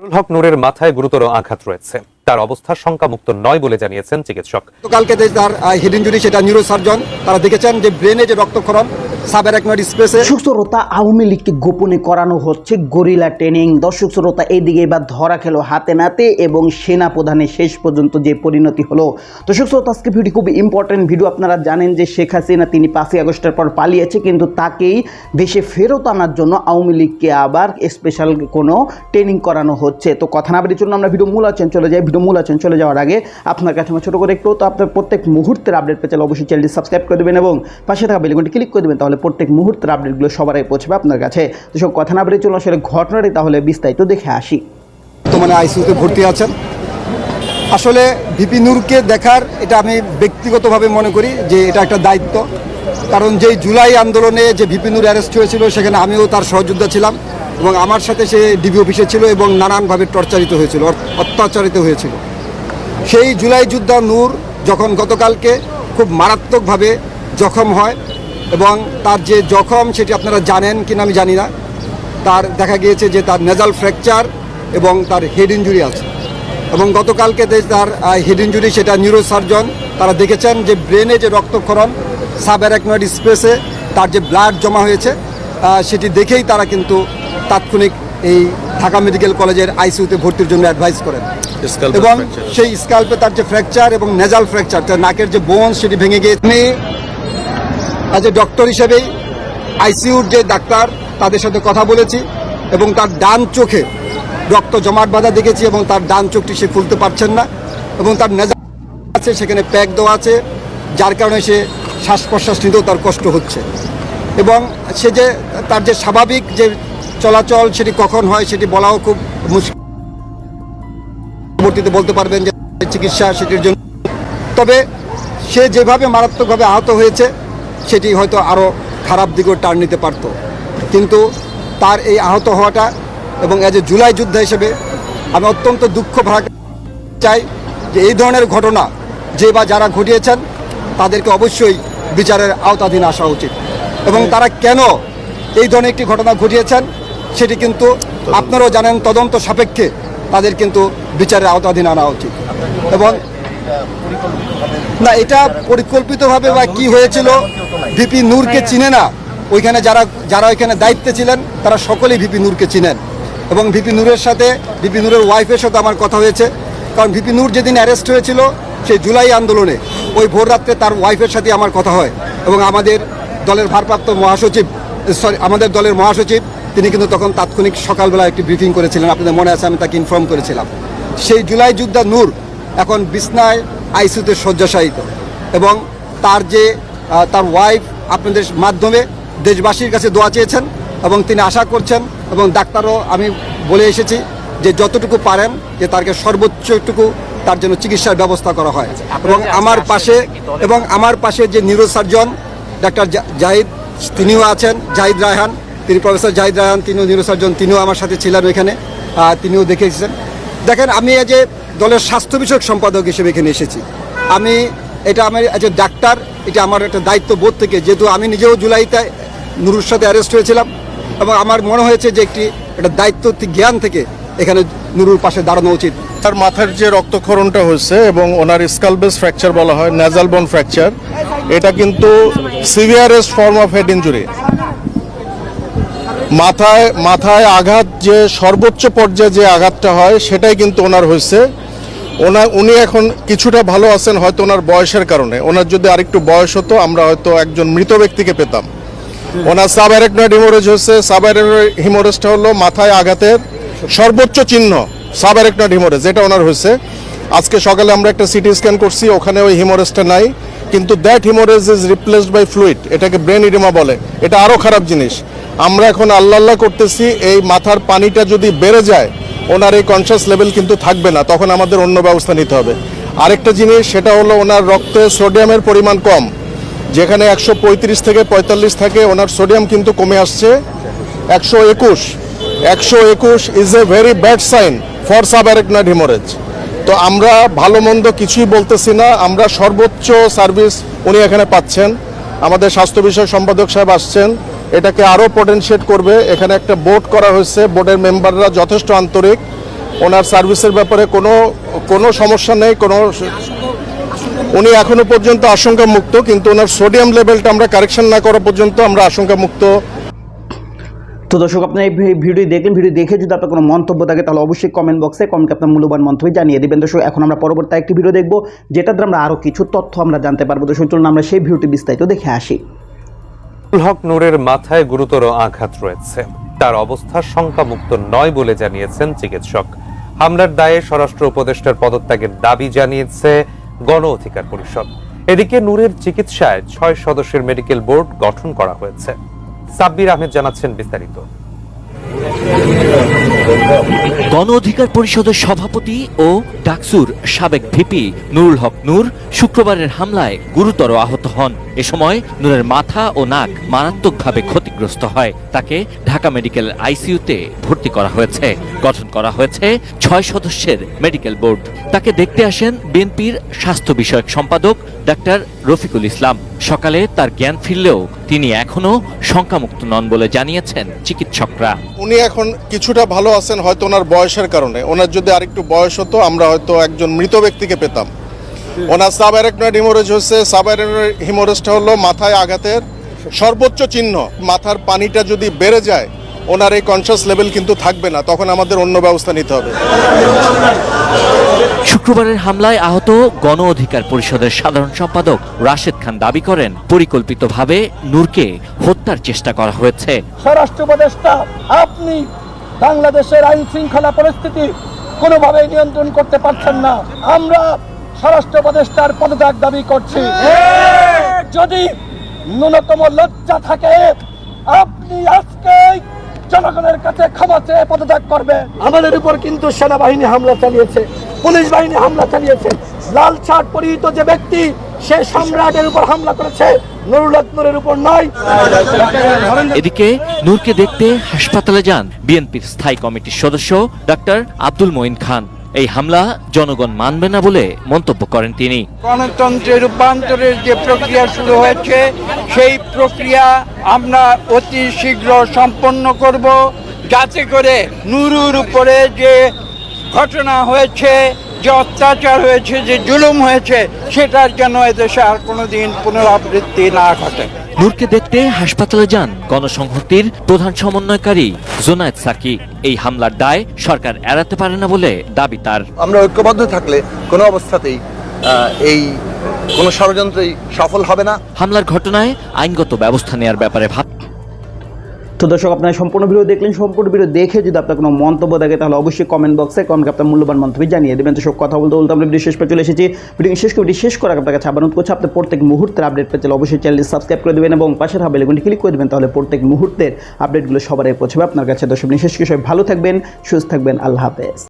নুরুল হক নূরের মাথায় গুরুতর আঘাত রয়েছে। তার অবস্থা শঙ্কামুক্ত নয় বলে জানিয়েছেন চিকিৎসক। কালকে যে তার হেড ইঞ্জুরি, সেটা নিউরো সার্জন তারা দেখেছেন যে ব্রেনে যে রক্তক্ষরণ সাবের এক স্পেসে দর্শক শ্রোতা আওয়ামী লীগকে গোপনে করানো হচ্ছে গরিলা ট্রেনিং দর্শক শ্রোতা, এইদিকে এবার ধরা খেলো হাতে নাতে এবং সেনা প্রধানের শেষ পর্যন্ত যে পরিণতি হলো। দর্শক শ্রোতা, আজকে ভিডিও খুব ইম্পর্টেন্ট ভিডিও আপনারা জানেন যে শেখ হাসিনা তিনি পাঁচই আগস্টের পর পালিয়েছে, কিন্তু তাকেই দেশে ফেরত আনার জন্য আওয়ামী লীগকে আবার স্পেশাল কোনো ট্রেনিং করানো হচ্ছে। তো কথা না বেরিয়ে চলুন, আমরা ভিডিও মূল আচরণ চলে যাই। ভিডিও মূল আচরণ চলে যাওয়ার আগে আপনার কাছে আমার ছোটো করে একটু তো আপনার প্রত্যেক মুহূর্তের আপডেট পেতে অবশ্যই চ্যানেলটি সাবস্ক্রাইব করে দেবেন এবং পাশে থাকা বেলিকনটি ক্লিক করে দেবেন, তাহলে প্রত্যেক মুহূর্তের আপডেটগুলো সবার আগে পৌঁছবে আপনার কাছে। তো সব কথা না বেরিয়ে চলুন আসলে ঘটনাটি তাহলে বিস্তারিত দেখে আসি। বর্তমানে আইসিইউতে ভর্তি আছেন। আসলে ভিপি নূরকে দেখার এটা আমি ব্যক্তিগতভাবে মনে করি যে এটা একটা দায়িত্ব। কারণ যেই জুলাই আন্দোলনে যে ভিপি নূর অ্যারেস্ট হয়েছিল, সেখানে আমিও তার সহযোদ্ধা ছিলাম এবং আমার সাথে সে ডিবি অফিসে ছিল এবং নানানভাবে টর্চারিত হয়েছিল অত্যাচারিত হয়েছিল। সেই জুলাই যোদ্ধা নূর যখন গতকালকে খুব মারাত্মকভাবে জখম হয় এবং তার যে জখম সেটি আপনারা জানেন কিনা আমি জানি না। তার দেখা গিয়েছে যে তার নেজাল ফ্র্যাকচার এবং তার হেড ইঞ্জুরি আছে। এবং গতকালকে তার হেড ইঞ্জুরি সেটা নিউরো সার্জন তারা দেখেছেন যে ব্রেনে যে রক্তক্ষরণ সাবঅ্যারাকনয়েড স্পেসে তার যে ব্লাড জমা হয়েছে সেটি দেখেই তারা কিন্তু তাৎক্ষণিক এই ঢাকা মেডিকেল কলেজের আইসিইউতে ভর্তির জন্য অ্যাডভাইস করেন। এবং সেই স্কাল্পে তার যে ফ্র্যাকচার এবং নেজাল ফ্র্যাকচার তার নাকের যে বোন সেটি ভেঙে গিয়ে অ্যাজ এ ডক্টর হিসেবেই আইসিইউর যে ডাক্তার, তাদের সাথে কথা বলেছি এবং তার ডান চোখে রক্ত জমাট বাঁধা দেখেছি এবং তার ডান চোখটি সে খুলতে পারছেন না এবং তার নেজাল আছে, সেখানে প্যাক দেওয়া আছে, যার কারণে সে শ্বাস প্রশ্বাস নিতেও তার কষ্ট হচ্ছে। এবং সে যে, তার যে স্বাভাবিক যে চলাচল, সেটি কখন হয় সেটি বলাও খুব মুশকিল। পরবর্তীতে বলতে পারবেন যে, চিকিৎসা সেটির জন্য। তবে সে যেভাবে মারাত্মকভাবে আহত হয়েছে সেটি হয়তো আরও খারাপ দিকেও টার্ন নিতে পারত। কিন্তু তার এই আহত হওয়াটা এবং এজ এ জুলাই যুদ্ধ হিসেবে আমি অত্যন্ত দুঃখ ভাগ চাই যে এই ধরনের ঘটনা যে বা যারা ঘটিয়েছেন তাদেরকে অবশ্যই বিচারের আওতাধীন আসা উচিত। এবং তারা কেন এই ধরনের একটি ঘটনা ঘটিয়েছেন সেটি কিন্তু আপনারাও জানেন তদন্ত সাপেক্ষে তাদের কিন্তু বিচারের আওতাধীন আনা উচিত। এবং না, এটা পরিকল্পিতভাবে বা কি হয়েছিল, ভিপি নূরকে চিনে না। ওইখানে যারা যারা ওইখানে দায়িত্বে ছিলেন, তারা সকলেই ভিপি নূরকে চিনেন। এবং ভিপি নূরের সাথে, ভিপি নূরের ওয়াইফের সাথে আমার কথা হয়েছে। কারণ ভিপি নূর যেদিন অ্যারেস্ট হয়েছিল, সেই জুলাই আন্দোলনে, ওই ভোর রাত্রে তার ওয়াইফের সাথে আমার কথা হয়। এবং আমাদের দলের ভারপ্রাপ্ত মহাসচিব সরি আমাদের দলের মহাসচিব, তিনি কিন্তু তখন তাৎক্ষণিক সকালবেলা একটি ব্রিফিং করেছিলেন। আপনাদের মনে আছে, আমি তাকে ইনফর্ম করেছিলাম। সেই জুলাই যুদ্ধা নূর এখন বিছনায় আইসিউতে শয্যাশায়িত এবং তার যে তার ওয়াইফ আপনাদের মাধ্যমে দেশবাসীর কাছে দোয়া চেয়েছেন এবং তিনি আশা করছেন এবং ডাক্তারও আমি বলে এসেছি যে যতটুকু পারেন যে তাকে সর্বোচ্চটুকু তার জন্য চিকিৎসার ব্যবস্থা করা হয়। এবং আমার পাশে এবং আমার পাশে যে নিউরো সার্জন ডাক্তার জাহিদ তিনিও আছেন জাহিদ রায়হান তিনি প্রফেসর জাহিদ রায়হান তিনিও নিউরো সার্জন তিনিও আমার সাথে ছিলেন ওইখানে তিনিও দেখে এসেছেন। দেখেন আমি এই যে দলের স্বাস্থ্য বিষয়ক সম্পাদক হিসেবে এখানে এসেছি। আমি এটা আমার এজ ডাক্তার এটা আমার একটা দায়িত্ব বোধ থেকে, যেহেতু আমি নিজেও জুলাইতে নুরুর সাথে অ্যারেস্ট হয়েছিলাম এবং আমার মনে হয়েছে যে একটি একটা দায়িত্ব জ্ঞান থেকে এখানে নুরুর পাশে দাঁড়ানো উচিত। তার মাথার যে রক্তক্ষরণটা হয়েছে এবং ওনার স্কালবেস ফ্র্যাকচার বলা হয় নেজাল বোন ফ্র্যাকচার এটা কিন্তু severest form of head injury মাথায় মাথায় আঘাত যে সর্বোচ্চ পর্যায়ে যে আঘাতটা হয়, সেটাই কিন্তু ওনার হয়েছে। ওনার উনি এখন কিছুটা ভালো আছেন, হয়তো ওনার বয়সের কারণে। ওনার যদি আরেকটু বয়স হতো, আমরা হয়তো একজন মৃত ব্যক্তিকে পেতাম। ওনার সাবারেকনয়েড হিমোরেজ হয়েছে। সাবারেকনয়েড হিমোরেজটা হলো মাথায় আঘাতের সর্বোচ্চ চিহ্ন সাবারেকনয়েড হিমোরেজ এটা ওনার হয়েছে। আজকে সকালে আমরা একটা সিটি স্ক্যান করছি, ওখানে ওই হিমোরেজটা নাই। কিন্তু that haemorrhage is replaced by fluid এটাকে ব্রেন ইডিমা বলে। এটা আরও খারাপ জিনিস। আমরা এখন আল্লাহ আল্লাহ করতেছি, এই মাথার পানিটা যদি বেড়ে যায়, ওনার এই কনসিয়াস লেভেল কিন্তু থাকবে না, তখন আমাদের অন্য ব্যবস্থা নিতে হবে। আরেকটা জিনিস, সেটা হলো ওনার রক্তে সোডিয়ামের পরিমাণ কম। যেখানে একশো পঁয়ত্রিশ থেকে পঁয়তাল্লিশ থাকে, ওনার সোডিয়াম কিন্তু কমে আসছে। একশো একুশ একশো একুশ is a very bad sign for subarachnoid haemorrhage তো আমরা ভালো মন্দ কিছুই বলতেছি না, আমরা সর্বোচ্চ সার্ভিস উনি এখানে পাচ্ছেন। আমাদের স্বাস্থ্য বিষয় সম্পাদক সাহেব আসছেন। এটাকে আরও পটেনশিয়েট করবে। এখানে একটা বোর্ড করা হয়েছে। বোর্ডের মেম্বাররা যথেষ্ট আন্তরিক। ওনার সার্ভিসের ব্যাপারে কোনো কোনো সমস্যা নেই, কোনো উনি এখনও পর্যন্ত আশঙ্কা মুক্ত কিন্তু ওনার সোডিয়াম লেভেলটা আমরা কারেকশন না করা পর্যন্ত আমরা আশঙ্কা মুক্ত তো দর্শক আপনার এই ভিডিও দেখলেন। ভিডিও দেখে যদি আপনার কোনো মন্তব্য থাকে, তাহলে অবশ্যই কমেন্ট বক্সে কমেন্ট আপনার মূল্যবান মন্তব্য জানিয়ে দেবেন। দর্শক, এখন আমরা পরবর্তী একটি ভিডিও দেখব দ্বারা আমরা আরও কিছু তথ্য আমরা জানতে পারব। দর্শক, চলুন আমরা সেই ভিডিওটি বিস্তারিত দেখে আসি। হক নূরের মাথায় গুরুতর আঘাত রয়েছে। তার অবস্থা শঙ্কামুক্ত নয় বলে জানিয়েছেন চিকিৎসক। হামলার দায়ে স্বরাষ্ট্র উপদেষ্টার পদত্যাগের দাবি জানিয়েছে গণ অধিকার পরিষদ। এদিকে নূরের চিকিৎসায় ছয় সদস্যের মেডিকেল বোর্ড গঠন করা হয়েছে। সাব্বির আহমেদ জানাচ্ছেন বিস্তারিত। গণ অধিকার পরিষদের সভাপতি ও ডাকসুর সাবেক ভিপি নুরুল হক নূর শুক্রবারের হামলায় গুরুতর আহত হন। এ সময় নূরের মাথা ও নাক মারাত্মকভাবে ক্ষতিগ্রস্ত হয়। তাকে ঢাকা মেডিকেল আইসিইউতে ভর্তি করা হয়েছে। গঠন করা হয়েছে ছয় সদস্যের মেডিকেল বোর্ড। তাকে দেখতে আসেন বিএনপির স্বাস্থ্য বিষয়ক সম্পাদক ডাক্তার রফিকুল ইসলাম। সকালে তার জ্ঞান ফিরলেও তিনি এখনও শঙ্কামুক্ত নন বলে জানিয়েছেন চিকিৎসকরা। উনি এখন কিছুটা ভালো আছেন, হয়তো ওনার বয়সের কারণে। ওনার যদি আরেকটু বয়স হতো, আমরা হয়তো একজন মৃত ব্যক্তিকে পেতাম। ওনার সাবারেকনয়েড হিমোরেজ হচ্ছে সাবারেকনয়েড হিমোরেজটা হলো মাথায় আঘাতের সর্বোচ্চ চিহ্ন। মাথার পানিটা যদি বেড়ে যায় ওনার এই কনসিয়াস লেভেল কিন্তু থাকবে না তখন আমাদের অন্য ব্যবস্থা নিতে হবে। শুক্রবারের হামলায় আহত গণ অধিকার পরিষদের সাধারণ সম্পাদক রাশেদ খান দাবি করেন পরিকল্পিতভাবে নূরকে হত্যার চেষ্টা করা হয়েছে। স্বরাষ্ট্র উপদেষ্টা আপনি বাংলাদেশের আইন শৃঙ্খলা পরিস্থিতি কোনোভাবেই নিয়ন্ত্রণ করতে পারছেন না। আমরা স্বরাষ্ট্র উপদেষ্টার পদত্যাগ দাবি করছি। যদি ন্যূনতম লজ্জা থাকে। আপনি আজকে জনগণের কাছে ক্ষমা চেয়ে পদত্যাগ করবে আমাদের উপর কিন্তু সেনাবাহিনী হামলা চালিয়েছে, পুলিশ বাহিনী হামলা চালিয়েছে। লাল শার্ট পরিহিত যে ব্যক্তি, সে সম্রাটের উপর হামলা করেছে। নুরুল উপর নয়। এদিকে নূরকে দেখতে হাসপাতালে যান বিএনপির স্থায়ী কমিটির সদস্য ডাক্তার আব্দুল মঈন খান। এই হামলা জনগণ মানবে না বলে মন্তব্য করেন তিনি। গণতন্ত্রের রূপান্তরের যে প্রক্রিয়া শুরু হয়েছে, সেই প্রক্রিয়া আমরা অতি শীঘ্র সম্পন্ন করব। যাতে করে নুরুর উপরে যে ঘটনা হয়েছে, যে অত্যাচার হয়েছে, যে জুলুম হয়েছে, সেটার যেন এদেশে আর কোনোদিন পুনরাবৃত্তি না ঘটে। নূরকে দেখতে হাসপাতালে যান গণসংহতির প্রধান সমন্বয়কারী জোনায়েদ সাকি। এই হামলার দায় সরকার এড়াতে পারে না বলে দাবি তার। আমরা ঐক্যবদ্ধ থাকলে কোনো অবস্থাতেই এই কোন ষড়যন্ত্রই সফল হবে না। হামলার ঘটনায় আইনগত ব্যবস্থা নেওয়ার ব্যাপারে ভাব তো দর্শক, আপনারা সম্পূর্ণ ভিডিও দেখলেন, সম্পূর্ণ ভিডিও দেখে যদি আপনার কোনো মন্তব্য থাকে, তাহলে অবশ্যই কমেন্ট বক্সে কমেন্ট আপনার মূল্যবান মন্তব্য জানিয়ে দেবেন। তো সব কথা বলতে বলতে আমরা ভিডিও শেষ পর চলে এসেছি। ভিডিও শেষ করে শেষ করার আপনার কাছে আবার অনুরোধ করছি আপনার প্রত্যেক মুহূর্তের আপডেট পেতে অবশ্যই চ্যানেলটি সাবস্ক্রাইব করে দেবেন এবং পাশের হাবে লেগুনটি ক্লিক করে দেবেন, তাহলে প্রত্যেক মুহূর্তের আপডেটগুলো সবার পৌঁছবে আপনার কাছে। দর্শক, বিশেষ কিছু ভালো থাকবেন, সুস্থ থাকবেন, আল্লাহ হাফেজ।